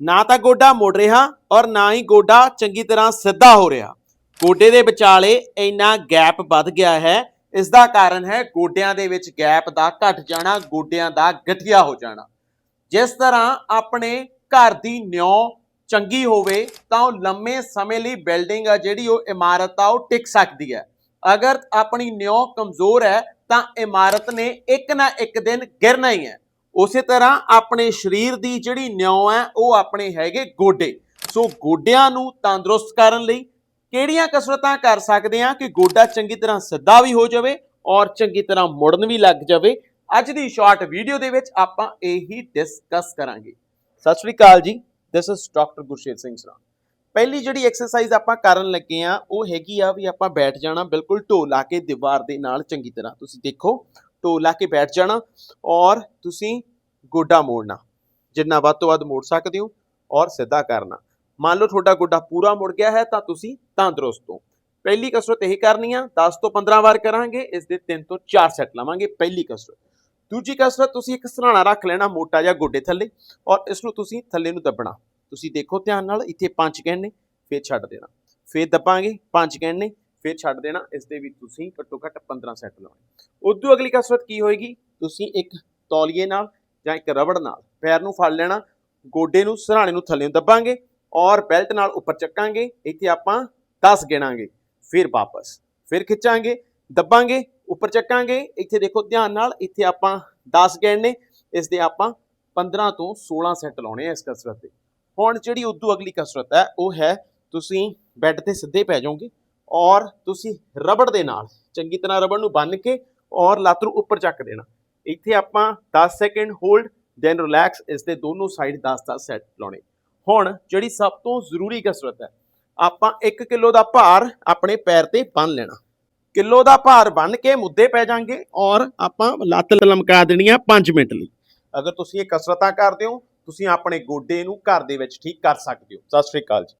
ਨਾ ਤਾਂ ਗੋਡਾ ਮੁੜ ਰਿਹਾ ਔਰ ਨਾ ਹੀ ਗੋਡਾ ਚੰਗੀ ਤਰ੍ਹਾਂ ਸਿੱਧਾ ਹੋ ਰਿਹਾ। ਗੋਡੇ ਦੇ ਵਿਚਾਲੇ ਇੰਨਾ ਗੈਪ ਵੱਧ ਗਿਆ ਹੈ, ਇਸ ਦਾ ਕਾਰਨ ਹੈ ਗੋਡਿਆਂ ਦੇ ਵਿੱਚ ਗੈਪ ਦਾ ਘਟ ਜਾਣਾ, ਗੋਡਿਆਂ ਦਾ ਗਠੀਆ ਹੋ ਜਾਣਾ। ਜਿਸ ਤਰ੍ਹਾਂ ਆਪਣੇ ਘਰ ਦੀ ਨਿਉ ਚੰਗੀ ਹੋਵੇ ਤਾਂ ਉਹ ਲੰਮੇ ਸਮੇਂ ਲਈ ਬਿਲਡਿੰਗ ਆ ਜਿਹੜੀ ਉਹ ਇਮਾਰਤ ਆ, ਉਹ ਟਿਕ ਸਕਦੀ ਹੈ। ਅਗਰ ਆਪਣੀ ਨਿਉ ਕਮਜ਼ੋਰ ਹੈ ਤਾਂ ਇਮਾਰਤ ਨੇ ਇੱਕ ਨਾ ਇੱਕ ਦਿਨ ਗਿਰਨਾ ਹੀ ਹੈ। ਉਸੇ ਤਰ੍ਹਾਂ ਆਪਣੇ ਸਰੀਰ ਦੀ ਜਿਹੜੀ ਨਿਉ ਹੈ, ਉਹ ਆਪਣੇ ਹੈਗੇ ਗੋਡੇ। ਸੋ ਗੋਡਿਆਂ ਨੂੰ ਤੰਦਰੁਸਤ ਕਰਨ ਲਈ ਕਿਹੜੀਆਂ ਕਸਰਤਾਂ ਕਰ ਸਕਦੇ ਹਾਂ ਕਿ ਗੋਡਾ ਚੰਗੀ ਤਰ੍ਹਾਂ ਸਿੱਧਾ ਵੀ ਹੋ ਜਾਵੇ ਔਰ ਚੰਗੀ ਤਰ੍ਹਾਂ ਮੁੜਨ ਵੀ ਲੱਗ ਜਾਵੇ? ਅੱਜ ਦੀ ਸ਼ਾਰਟ ਵੀਡੀਓ ਦੇ ਵਿੱਚ ਆਪਾਂ ਇਹੀ ਡਿਸਕਸ ਕਰਾਂਗੇ। ਸਤਿ ਸ਼੍ਰੀ ਅਕਾਲ ਜੀ this is doctor Gursher Singh Sara ਪਹਿਲੀ ਜਿਹੜੀ ਐਕਸਰਸਾਈਜ਼ ਆਪਾਂ ਕਰਨ ਲੱਗੇ ਆ ਉਹ ਹੈਗੀ ਆ ਵੀ ਆਪਾਂ ਬੈਠ ਜਾਣਾ, ਬਿਲਕੁਲ ਢੋ ਲਾ ਕੇ ਦੀਵਾਰ ਦੇ ਨਾਲ ਚੰਗੀ ਤਰ੍ਹਾਂ। ਤੁਸੀਂ ਦੇਖੋ ਤੋਂ ਲਾ ਕੇ ਬੈਠ ਜਾਣਾ ਔਰ ਤੁਸੀਂ ਗੋਡਾ ਮੋੜਨਾ, ਜਿੰਨਾ ਵੱਧ ਤੋਂ ਵੱਧ ਮੋੜ ਸਕਦੇ ਹੋ ਔਰ ਸਿੱਧਾ ਕਰਨਾ। ਮੰਨ ਲਓ ਤੁਹਾਡਾ ਗੋਡਾ ਪੂਰਾ ਮੁੜ ਗਿਆ ਹੈ ਤਾਂ ਤੁਸੀਂ ਤੰਦਰੁਸਤ ਹੋ। ਪਹਿਲੀ ਕਸਰਤ ਇਹ ਕਰਨੀ ਆ 10 ਤੋਂ 15 ਵਾਰ ਕਰਾਂਗੇ, ਇਸ ਦੇ 3 ਤੋਂ 4 ਸੈੱਟ ਲਵਾਂਗੇ ਪਹਿਲੀ ਕਸਰਤ। ਦੂਜੀ ਕਸਰਤ ਤੁਸੀਂ ਇੱਕ ਸਰਾਣਾ ਰੱਖ ਲੈਣਾ ਮੋਟਾ ਜਿਹਾ ਗੋਡੇ ਥੱਲੇ ਔਰ ਇਸ ਨੂੰ ਤੁਸੀਂ ਥੱਲੇ ਨੂੰ ਦੱਬਣਾ। ਤੁਸੀਂ ਦੇਖੋ ਧਿਆਨ ਨਾਲ, ਇੱਥੇ ਪੰਜ ਕਹਿਣੇ ਫੇਰ ਛੱਡ ਦੇਣਾ। ਫੇਰ ਦੱਬਾਂਗੇ, ਪੰਜ ਕਹਿਣੇ ਫਿਰ ਛੱਡ ਦੇਣਾ, ਇਸ ਦੇ ਵੀ ਤੁਸੀਂ ਘੱਟੋ ਘੱਟ 15 ਸੈੱਟ ਲਾਉਣੇ। ਉਦੋਂ ਅਗਲੀ ਕਸਰਤ ਕੀ ਹੋਏਗੀ? ਤੁਸੀਂ ਇੱਕ ਤੌਲੀਏ ਨਾਲ ਜਾਂ ਇੱਕ ਰਬੜ ਨਾਲ ਪੈਰ ਨੂੰ ਫੜ ਲੈਣਾ, ਗੋਡੇ ਨੂੰ, ਸਰਾਣੇ ਨੂੰ ਥੱਲੇ ਦੱਬਾਂਗੇ ਔਰ ਬੈਲਟ ਨਾਲ ਉੱਪਰ ਚੱਕਾਂਗੇ, ਇੱਥੇ ਆਪਾਂ 10 ਗਿਣਾਂਗੇ, ਫਿਰ ਵਾਪਸ, ਫਿਰ ਖਿੱਚਾਂਗੇ, ਦੱਬਾਂਗੇ, ਉੱਪਰ ਚੱਕਾਂਗੇ, ਇੱਥੇ ਦੇਖੋ ਧਿਆਨ ਨਾਲ, ਇੱਥੇ ਆਪਾਂ 10 ਗਿਣਨੇ, ਇਸ ਦੇ ਆਪਾਂ 15 ਤੋਂ 16 ਸੈੱਟ ਲਾਉਣੇ ਆ ਇਸ ਕਸਰਤ ਦੇ। ਹੁਣ ਜਿਹੜੀ ਉਦੋਂ ਅਗਲੀ ਕਸਰਤ ਹੈ, ਉਹ ਹੈ ਤੁਸੀਂ ਬੈੱਡ ਤੇ ਸਿੱਧੇ ਪੈ ਜਾਓਗੇ ਔਰ ਤੁਸੀਂ ਰਬੜ ਦੇ ਨਾਲ, ਚੰਗੀ ਤਰ੍ਹਾਂ ਰਬੜ ਨੂੰ ਬੰਨ ਕੇ ਔਰ ਲੱਤ ਨੂੰ ਉੱਪਰ ਚੱਕ ਦੇਣਾ। ਇੱਥੇ ਆਪਾਂ 10 ਸੈਕਿੰਡ ਹੋਲਡ ਦੈਨ ਰਿਲੈਕਸ ਇਸ ਦੇ ਦੋਨੋਂ ਸਾਈਡ 10-10 ਸੈੱਟ ਲਾਉਣੇ। ਹੁਣ ਜਿਹੜੀ ਸਭ ਤੋਂ ਜ਼ਰੂਰੀ ਕਸਰਤ ਹੈ, ਆਪਾਂ 1 ਕਿਲੋ ਦਾ ਭਾਰ ਆਪਣੇ ਪੈਰ ਤੇ ਬੰਨ ਲੈਣਾ। ਕਿਲੋ ਦਾ ਭਾਰ ਬੰਨ ਕੇ ਮੁੱਦੇ ਪੈ ਜਾਾਂਗੇ ਔਰ ਆਪਾਂ ਲੱਤ ਲਮਕਾ ਦੇਣੀ ਆ 5 ਮਿੰਟ ਲਈ। ਅਗਰ ਤੁਸੀਂ ਇਹ ਕਸਰਤਾਂ ਕਰਦੇ ਹੋ, ਤੁਸੀਂ ਆਪਣੇ ਗੋਡੇ ਨੂੰ ਘਰ ਦੇ ਵਿੱਚ ਠੀਕ ਕਰ ਸਕਦੇ ਹੋ। ਸਤਿ ਸ਼੍ਰੀ ਅਕਾਲ ਜੀ।